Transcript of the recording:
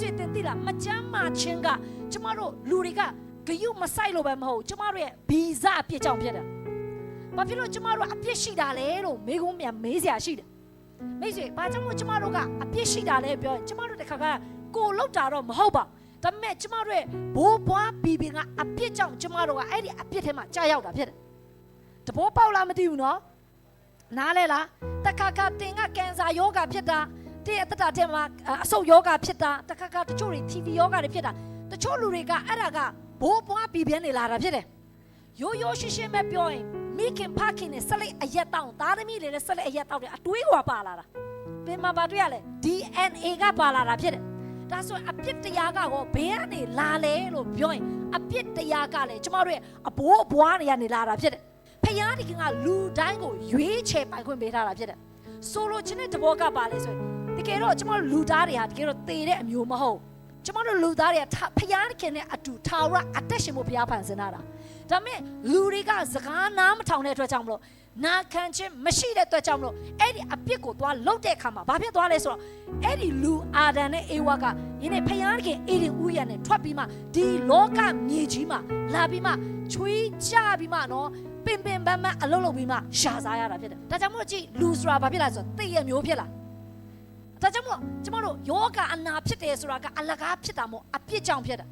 ဆွေတင်သိလားမကြမ်းမာခြင်းကကျမတို့လူတွေကဂယုမဆိုင်လို့ပဲမဟုတ်ကျမတို့ရဲ့ဗီဇအပြစ်ကြောင့်ဖြစ်တာဘာဖြစ်လို့ကျမတို့အပြစ်ရှိတာလဲလို့မေးခွန်းမြန်မေးစရာရှိတယ်မိတ်ဆွေဘာကြောင့်မို့ကျမတို့ကအပြစ်ရှိတာလဲပြောရင်ကျမတို့တခါကကိုလောက်တာတော့မဟုတ်ပါဒါပေမဲ့ကျမတို့ရဲ့ဘိုးဘွားဘီဘင်ကအပြစ်ကြောင့်ကျမတို့ကအဲ့ဒီအပြစ်ထဲမှာကြာရောက်တာဖြစ်တယ်တဘောပေါက်လားမသိဘူးနော်နားလဲလားတခါခါတင်ကကင်ဆာယောဂဖြစ်တာ တဲ့ရဲ့အသက်တာထဲမှာအဆုတ်ယောဂဖြစ်တာတခါခါတချို့တွေ TV ယောဂတွေဖြစ်တာတချို့လူတွေကအဲ့ဒါကဘိုးဘွားပြီးပြင်းနေလာတာဖြစ်တယ်ရိုးရိုးရှင်းရှင်းပဲပြောရင်မိခင်ဖခင်နဲ့ဆက်လက်အရက်တောင်းသားသမီးတွေနဲ့ဆက်လက်အရက်တောင်းတယ်အတွေးကပါလာတာပင်မပါတွေ့ရလဲ DNA ကပါလာတာဖြစ်တယ်ဒါဆိုရင်အပြစ်တရားကရောဘယ်ကနေလာလဲလို့ပြောရင်အပြစ်တရားကလည်းကျမတို့ရဲ့အဘိုးအဘွားတွေကနေလာတာဖြစ်တယ်ဖယားဒီကလူတိုင်းကိုရွေးချယ်ပိုင်ခွင့်ပေးထားတာဖြစ်တယ်ဆိုလိုချင်တဲ့တဘောကပါလဲဆိုရင် တကယ်တော့ကျမတို့လူသားတွေဟာတကယ်တော့သေတဲ့အမျိုးမဟုတ်ကျမတို့လူသားတွေကဖယားခင်နဲ့အတူထာဝရအသက်ရှင်ဖို့ဘုရားဖန်ဆင်းတာဒါပေမဲ့လူတွေကစကားနားမထောင်တဲ့အတွက်ကြောင့်မလို့နာခံခြင်းမရှိတဲ့အတွက်ကြောင့်မလို့အဲ့ဒီအပြစ်ကိုသွားလုတ်တဲ့အခါမှာဘာဖြစ်သွားလဲဆိုတော့အဲ့ဒီလူအာဒံနဲ့အေဝါကယင်းနဲ့ဖယားခင်အေဒင်ဥယျာဉ်နဲ့ထွက်ပြီးမှဒီလောကမြေကြီးမှာလာပြီးမှချွေးကြပြီးမှနော်ပင်ပင်ပန်းပန်းအလုံးလုံးပြီးမှရှာစားရတာဖြစ်တယ်ဒါကြောင့်မို့ကြည့်လူဆိုတာဘာဖြစ်လဲဆိုတော့သိရမျိုးဖြစ်လာ ဒါကြောင့်မို့ကျမတို့ယောဂအနာဖြစ်တယ်ဆိုတာကအလကားဖြစ်တာမို့အပြစ်ကြောင့်ဖြစ်တာ